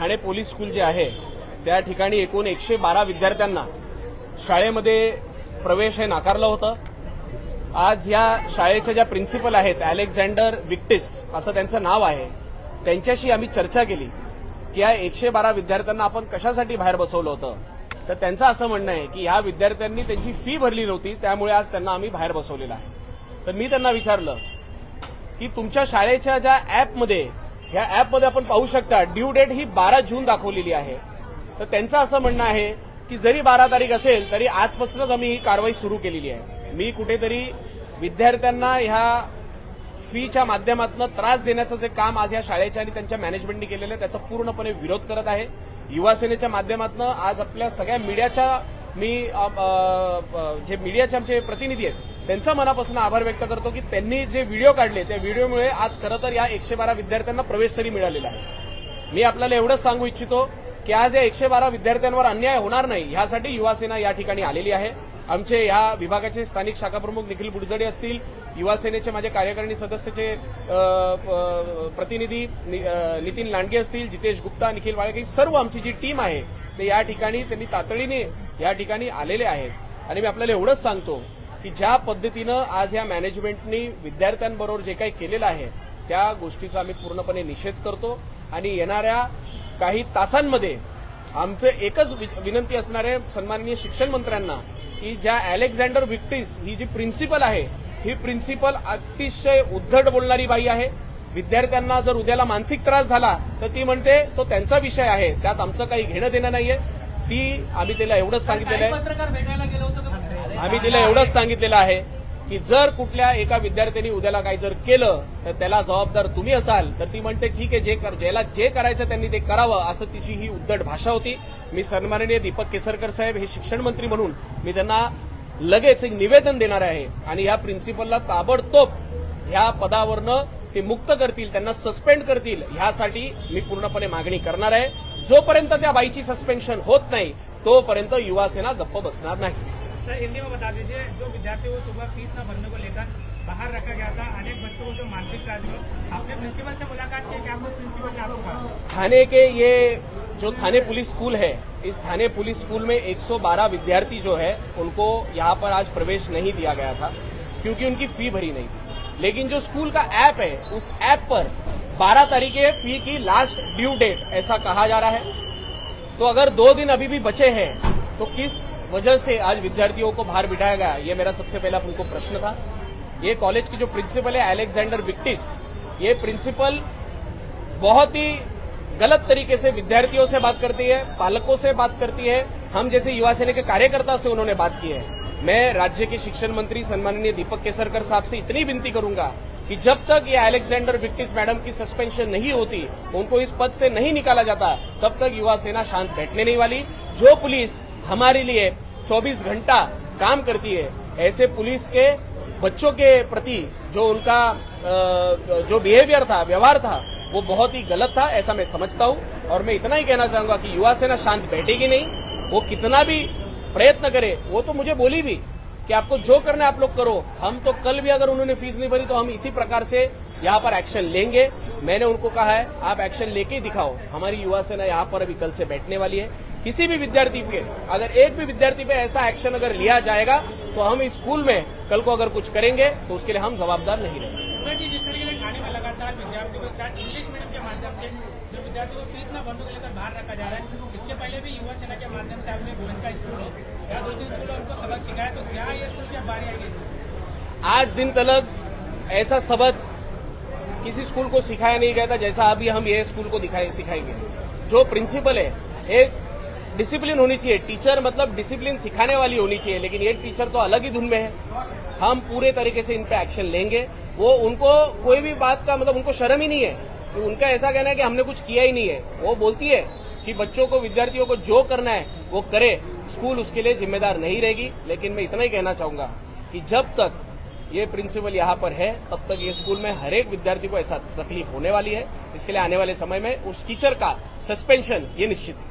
Thane police school जे आहे त्या ठिकाणी एकूण एकशे बारा विद्यार्थ्यांना शाळेमध्ये प्रवेश हे नाकारलं होतं. आज या शाळेच्या ज्या प्रिन्सिपल आहेत अलेक्झांडर विक्टिस असं त्यांचं नाव आहे त्यांच्याशी आम्ही चर्चा केली की या एकशे बारा विद्यार्थ्यांना आपण कशासाठी बाहेर बसवलं होतं? तर त्यांचं असं म्हणणं आहे की ह्या विद्यार्थ्यांनी त्यांची फी भरली नव्हती त्यामुळे आज त्यांना आम्ही बाहेर बसवलेलं आहे. तर मी त्यांना विचारलं की तुमच्या शाळेच्या ज्या ऍपमध्ये ह्या ऍपमध्ये आपण पाहू शकता ड्यू डेट ही बारा जून दाखवलेली आहे. तर त्यांचं असं म्हणणं आहे की जरी बारा तारीख असेल तरी आजपासूनच आम्ही ही कारवाई सुरू केलेली आहे. मी कुठेतरी विद्यार्थ्यांना ह्या फीच्या माध्यमातून त्रास देण्याचं जे काम आज या शाळेच्या आणि त्यांच्या मॅनेजमेंटने केलेलं आहे त्याचा पूर्णपणे विरोध करत आहे. युवासेनेच्या माध्यमातून आज आपल्या सगळ्या मीडियाच्या मी जे मीडियाचे आमचे प्रतिनिधी आहेत त्यांचा मनापासून आभार व्यक्त करतो की त्यांनी जे व्हिडिओ काढले त्या व्हिडिओमुळे आज खरं तर या एकशे बारा विद्यार्थ्यांना प्रवेश तरी मिळालेला आहे. मी आपल्याला एवढंच सांगू इच्छितो की आज या एकशे बारा विद्यार्थ्यांवर अन्याय होणार नाही ह्यासाठी युवासेना या ठिकाणी आलेली आहे. आमचे या विभागाचे स्थानिक शाखाप्रमुख निखिल बुडजडे असतील युवासेनेचे माझे कार्यकारिणी सदस्याचे प्रतिनिधी नि- नितीन लांडगे असतील जितेश गुप्ता निखिल वाळके सर्व आमची जी टीम आहे ते या ठिकाणी त्यांनी तातडीने या ठिकाणी आलेले आहेत. आणि मी आपल्याला एवढंच सांगतो की ज्या पद्धतीनं आज या मॅनेजमेंटनी विद्यार्थ्यांबरोबर जे काही केलेलं आहे त्या गोष्टीचा आम्ही पूर्णपणे निषेध करतो. आणि येणाऱ्या काही तासांमध्ये आमचं एकच विनंती असणार आहे सन्माननीय शिक्षण मंत्र्यांना की ज्या अलेक्झांडर विक्टिस ही जी प्रिन्सिपल आहे ही प्रिन्सिपल अतिशय उद्धट बोलणारी बाई आहे. विद्यार्थ्यांना जर उद्याला मानसिक त्रास झाला तर ती म्हणते तो त्यांचा विषय आहे त्यात आमचं काही घेणं देणं नाहीये. ती आम्ही तिला एवढंच सांगितलेलं आहे. पत्रकार भेटायला गेलो होतो आम्ही तिला एवढंच सांगितलेलं आहे की जर कुठल्या एका विद्यार्थ्यांनी उद्याला काही जर केलं तर त्याला जबाबदार तुम्ही असाल तर ती म्हणते ठीक आहे जे कर- ज्याला जे करायचं त्यांनी ते करावं. असं तिची ही उद्धट भाषा होती. मी सन्माननीय दीपक केसरकर साहेब हे शिक्षण मंत्री म्हणून मी त्यांना लगेच एक निवेदन देणार आहे. आणि या प्रिन्सिपलला ताबडतोब ह्या पदावरनं ते मुक्त करतील त्यांना सस्पेंड करतील ह्यासाठी मी पूर्णपणे मागणी करणार आहे. जोपर्यंत त्या बाईची सस्पेन्शन होत नाही तोपर्यंत युवासेना गप्प बसणार नाही. सर हिंदी में बता दीजिए, जो विद्यार्थी को सुबह फ़ीस न भरने को लेकर बाहर रखा गया था, अनेक बच्चों को जो मानसिक त्रास आपने प्रिंसिपल से मुलाकात की क्या? आपको प्रिंसिपल ने आपको थाने के ये जो थाने पुलिस स्कूल है, इस थाने पुलिस स्कूल में 112 विद्यार्थी जो है, उनको यहाँ पर आज प्रवेश नहीं दिया गया था, क्योंकि उनकी फ़ी भरी नहीं थी। लेकिन जो स्कूल का ऐप है, उस ऐप पर 12 तारीख है फ़ी की लास्ट ड्यू डेट, ऐसा कहा जा रहा है। तो अगर दो दिन अभी भी बचे हैं तो किस वजह से आज विद्यार्थियों को बाहर बिठाया गया। ये मेरा सबसे पहला उनको प्रश्न था। ये कॉलेज की जो प्रिंसिपल है अलेक्जेंडर विक्टिस ये प्रिंसिपल बहुत ही गलत तरीके से विद्यार्थियों से बात करती है, पालकों से बात करती है। हम जैसे युवा सेना के कार्यकर्ता से उन्होंने बात की है। मैं राज्य के शिक्षण मंत्री सम्माननीय दीपक केसरकर साहब से इतनी विनती करूँगा कि जब तक ये अलेक्जेंडर विक्टिस मैडम की सस्पेंशन नहीं होती, उनको इस पद से नहीं निकाला जाता, तब तक युवा सेना शांत बैठने नहीं वाली। जो पुलिस हमारे लिए 24 घंटा काम करती है। ऐसे पुलिस के बच्चों के प्रति जो उनका जो बिहेवियर था, व्यवहार था, वो बहुत ही गलत था, ऐसा मैं समझता हूँ। और मैं इतना ही कहना चाहूँगा कि युवा सेना शांत बैठेगी नहीं, वो कितना भी प्रयत्न करे, वो तो मुझे बोली भी। कि आपको जो करना है आप लोग करो। हम तो कल भी अगर उन्होंने फ़ीस नहीं भरी तो हम इसी प्रकार से यहाँ पर एक्शन लेंगे। मैंने उनको कहा है, आप एक्शन लेके ही दिखाओ। हमारी युवा सेना यहाँ पर अभी कल से बैठने वाली है। किसी भी विद्यार्थी पे अगर एक भी विद्यार्थी पे ऐसा एक्शन अगर लिया जाएगा तो हम स्कूल में कल को अगर कुछ करेंगे तो उसके लिए हम जवाबदार नहीं रहेंगे। जिस तरीके से थाने में लगातार विद्यार्थियों को शायद इंग्लिश मीडियम के माध्यम से विद्यार्थियों को फ़ीस न भरने को लेकर बाहर रखा जा रहा है। इसके पहले भी युवा सेना के माध्यम से आपने गोविंद स्कूल है या दो तीन स्कूल उनको सबक सिखाया तो क्या ये स्कूल की अब बारी आएगी आज दिन तलक ऐसा सबक किसी स्कूल को सिखाया नहीं गया था जैसा अभी हम ये स्कूल को दिखाए, सिखाएँगे। जो प्रिंसिपल है, एक डिसिप्लिन होनी चाहिए। टीचर मतलब डिसिप्लिन सिखाने वाली होनी चाहिए, लेकिन ये टीचर तो अलग ही धुन में है। हम पूरे तरीके से इन पे एक्शन लेंगे। वो उनको कोई भी बात का मतलब उनको शर्म ही नहीं है। तो उनका ऐसा कहना है कि हमने कुछ किया ही नहीं है। वो बोलती है कि बच्चों को, विद्यार्थियों को जो करना है, वो करे। स्कूल उसके लिए जिम्मेदार नहीं रहेगी, लेकिन मैं इतना ही कहना चाहूँगा कि जब तक ये प्रिंसिपल यहाँ पर है, तब तक ये स्कूल में हर एक विद्यार्थी को ऐसा तकलीफ़ होने वाली है। इसके लिए आने वाले समय में उस टीचर का सस्पेंशन ये निश्चित है।